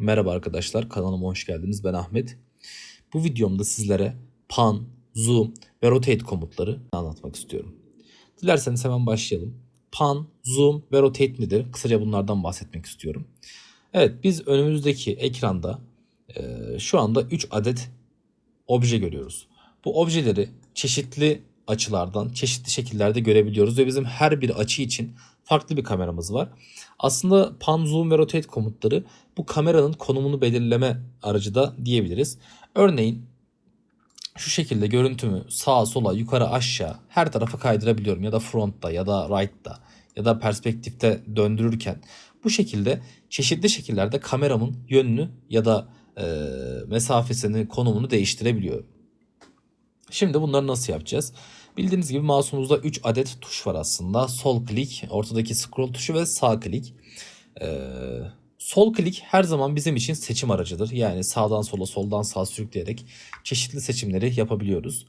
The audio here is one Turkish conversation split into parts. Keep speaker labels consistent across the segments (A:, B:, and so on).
A: Merhaba arkadaşlar, kanalıma hoş geldiniz. Ben Ahmet. Bu videomda sizlere pan, zoom ve rotate komutları anlatmak istiyorum. Dilerseniz hemen başlayalım. Pan, zoom ve rotate nedir? Kısaca bunlardan bahsetmek istiyorum. Evet, biz önümüzdeki ekranda e, şu anda 3 adet obje görüyoruz. Bu objeleri çeşitli açılardan, çeşitli şekillerde görebiliyoruz ve bizim her bir açı için farklı bir kameramız var. Aslında pan, zoom ve rotate komutları bu kameranın konumunu belirleme aracı da diyebiliriz. Örneğin şu şekilde görüntümü sağa sola yukarı aşağı her tarafa kaydırabiliyorum ya da frontta ya da right'ta ya da perspektifte döndürürken bu şekilde çeşitli şekillerde kameramın yönünü ya da e, mesafesini konumunu değiştirebiliyorum. Şimdi bunları nasıl yapacağız? Bildiğiniz gibi mouse'umuzda 3 adet tuş var aslında. Sol klik, ortadaki scroll tuşu ve sağ klik. Ee, sol klik her zaman bizim için seçim aracıdır. Yani sağdan sola, soldan sağa sürükleyerek çeşitli seçimleri yapabiliyoruz.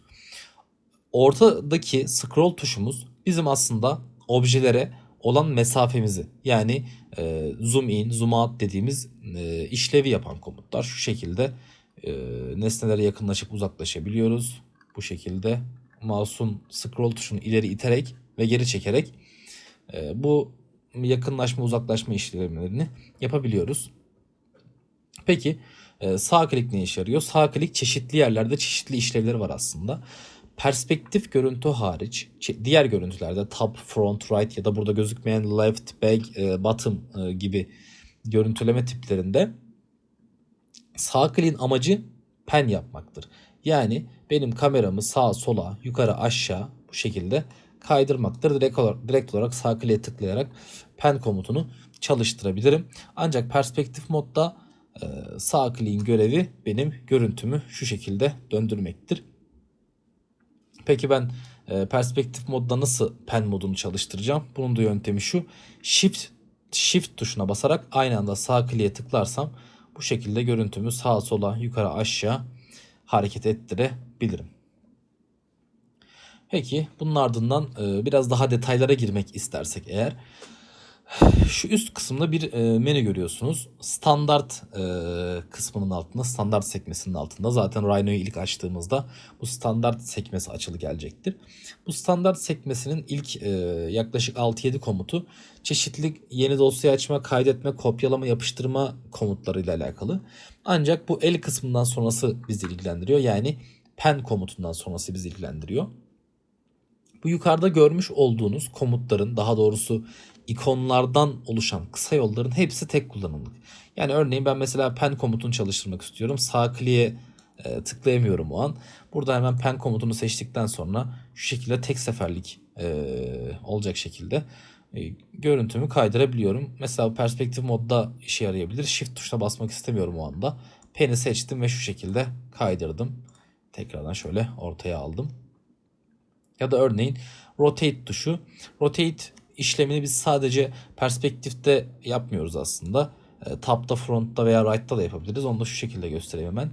A: Ortadaki scroll tuşumuz bizim aslında objelere olan mesafemizi yani e, zoom in, zoom out dediğimiz e, işlevi yapan komutlar. Şu şekilde e, nesnelere yakınlaşıp uzaklaşabiliyoruz. Bu şekilde mouse'un scroll tuşunu ileri iterek ve geri çekerek e, bu yakınlaşma uzaklaşma işlemlerini yapabiliyoruz. Peki e, sağ klik ne işe yarıyor? Sağ klik çeşitli yerlerde çeşitli işlevleri var aslında. Perspektif görüntü hariç diğer görüntülerde top, front, right ya da burada gözükmeyen left, back, e, bottom e, gibi görüntüleme tiplerinde sağ kliğin amacı pen yapmaktır. Yani benim kameramı sağa sola yukarı aşağı bu şekilde kaydırmaktır. Direkt olarak, direkt olarak sağ kliğe tıklayarak pen komutunu çalıştırabilirim. Ancak perspektif modda sağ kliğin görevi benim görüntümü şu şekilde döndürmektir. Peki ben perspektif modda nasıl pen modunu çalıştıracağım? Bunun da yöntemi şu. Shift Shift tuşuna basarak aynı anda sağ kliğe tıklarsam bu şekilde görüntümü sağa sola yukarı aşağı hareket ettirebilirim. Peki bunun ardından e, biraz daha detaylara girmek istersek eğer şu üst kısımda bir e, menü görüyorsunuz. Standart e, kısmının altında, standart sekmesinin altında zaten Rhino'yu ilk açtığımızda bu standart sekmesi açılı gelecektir. Bu standart sekmesinin ilk e, yaklaşık 6-7 komutu çeşitli yeni dosya açma, kaydetme, kopyalama, yapıştırma komutlarıyla alakalı. Ancak bu el kısmından sonrası bizi ilgilendiriyor. Yani pen komutundan sonrası bizi ilgilendiriyor. Bu yukarıda görmüş olduğunuz komutların daha doğrusu ikonlardan oluşan kısa yolların hepsi tek kullanımlık. Yani örneğin ben mesela pen komutunu çalıştırmak istiyorum. Sağ kliğe e, tıklayamıyorum o an. Burada hemen pen komutunu seçtikten sonra şu şekilde tek seferlik e, olacak şekilde e, görüntümü kaydırabiliyorum. Mesela perspektif modda işe yarayabilir. Shift tuşuna basmak istemiyorum o anda. Pen'i seçtim ve şu şekilde kaydırdım. Tekrardan şöyle ortaya aldım. Ya da örneğin rotate tuşu. Rotate işlemini biz sadece perspektifte yapmıyoruz aslında. E, top'ta, front'ta veya right'ta da yapabiliriz. Onu da şu şekilde göstereyim hemen.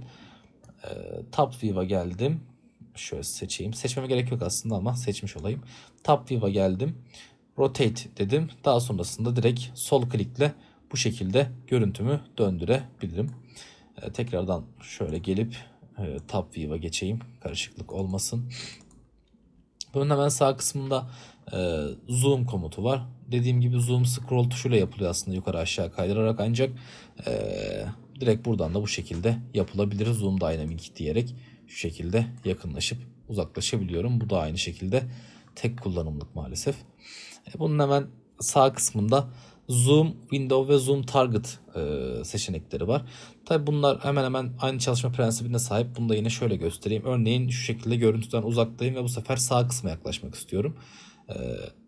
A: E, top view'a geldim. Şöyle seçeyim. Seçmeme gerek yok aslında ama seçmiş olayım. Top view'a geldim. Rotate dedim. Daha sonrasında direkt sol klikle bu şekilde görüntümü döndürebilirim. E, tekrardan şöyle gelip e, top view'a geçeyim. Karışıklık olmasın. Bunun hemen sağ kısmında e, zoom komutu var. Dediğim gibi zoom scroll tuşuyla yapılıyor aslında yukarı aşağı kaydırarak ancak e, direkt buradan da bu şekilde yapılabilir. Zoom dynamic diyerek şu şekilde yakınlaşıp uzaklaşabiliyorum. Bu da aynı şekilde tek kullanımlık maalesef. E, bunun hemen sağ kısmında Zoom, Window ve Zoom Target e, seçenekleri var. Tabi bunlar hemen hemen aynı çalışma prensibine sahip. Bunu da yine şöyle göstereyim. Örneğin şu şekilde görüntüden uzaktayım ve bu sefer sağ kısma yaklaşmak istiyorum. E,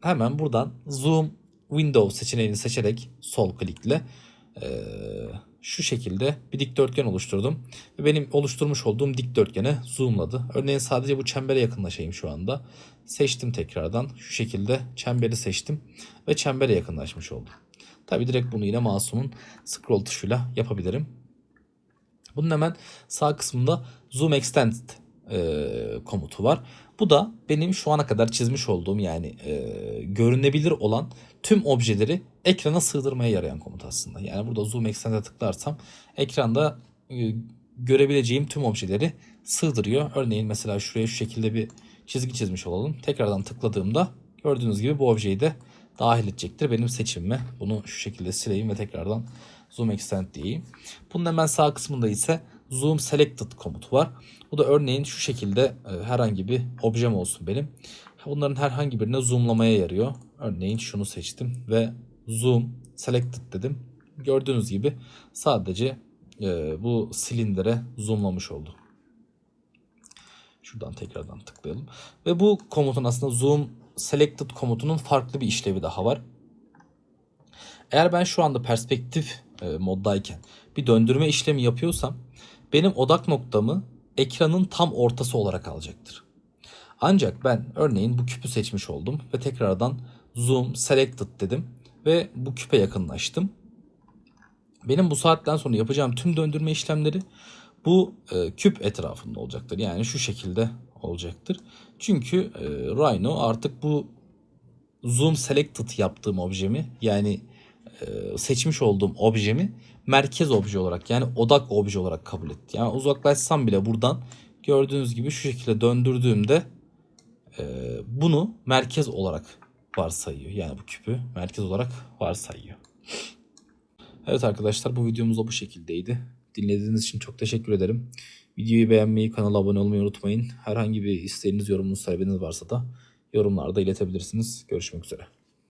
A: hemen buradan Zoom Window seçeneğini seçerek sol klikle e, şu şekilde bir dikdörtgen oluşturdum. Ve benim oluşturmuş olduğum dikdörtgene zoomladı. Örneğin sadece bu çembere yakınlaşayım şu anda. Seçtim tekrardan. Şu şekilde çemberi seçtim ve çembere yakınlaşmış oldum. Tabi direkt bunu yine mouse'umun scroll tuşuyla yapabilirim. Bunun hemen sağ kısmında Zoom Extend e, komutu var. Bu da benim şu ana kadar çizmiş olduğum yani e, görünebilir olan tüm objeleri ekrana sığdırmaya yarayan komut aslında. Yani burada zoom extend'e tıklarsam ekranda e, görebileceğim tüm objeleri sığdırıyor. Örneğin mesela şuraya şu şekilde bir çizgi çizmiş olalım. Tekrardan tıkladığımda gördüğünüz gibi bu objeyi de dahil edecektir benim seçimime. Bunu şu şekilde sileyim ve tekrardan zoom extend diyeyim. Bunun hemen sağ kısmında ise zoom selected komutu var. Bu da örneğin şu şekilde e, herhangi bir objem olsun benim. Bunların herhangi birine zoomlamaya yarıyor. Örneğin şunu seçtim ve zoom selected dedim. Gördüğünüz gibi sadece e, bu silindire zoomlamış oldu. Şuradan tekrardan tıklayalım. Ve bu komutun aslında zoom selected komutunun farklı bir işlevi daha var. Eğer ben şu anda perspektif e, moddayken bir döndürme işlemi yapıyorsam benim odak noktamı ekranın tam ortası olarak alacaktır. Ancak ben örneğin bu küpü seçmiş oldum ve tekrardan zoom selected dedim ve bu küpe yakınlaştım. Benim bu saatten sonra yapacağım tüm döndürme işlemleri bu e, küp etrafında olacaktır. Yani şu şekilde olacaktır. Çünkü e, Rhino artık bu zoom selected yaptığım objemi yani e, seçmiş olduğum objemi merkez obje olarak yani odak obje olarak kabul etti. Yani uzaklaşsam bile buradan gördüğünüz gibi şu şekilde döndürdüğümde e, bunu merkez olarak varsayıyor. Yani bu küpü merkez olarak varsayıyor. Evet arkadaşlar bu videomuz da bu şekildeydi. Dinlediğiniz için çok teşekkür ederim. Videoyu beğenmeyi, kanala abone olmayı unutmayın. Herhangi bir isteğiniz, yorumunuz, talebiniz varsa da yorumlarda iletebilirsiniz. Görüşmek üzere.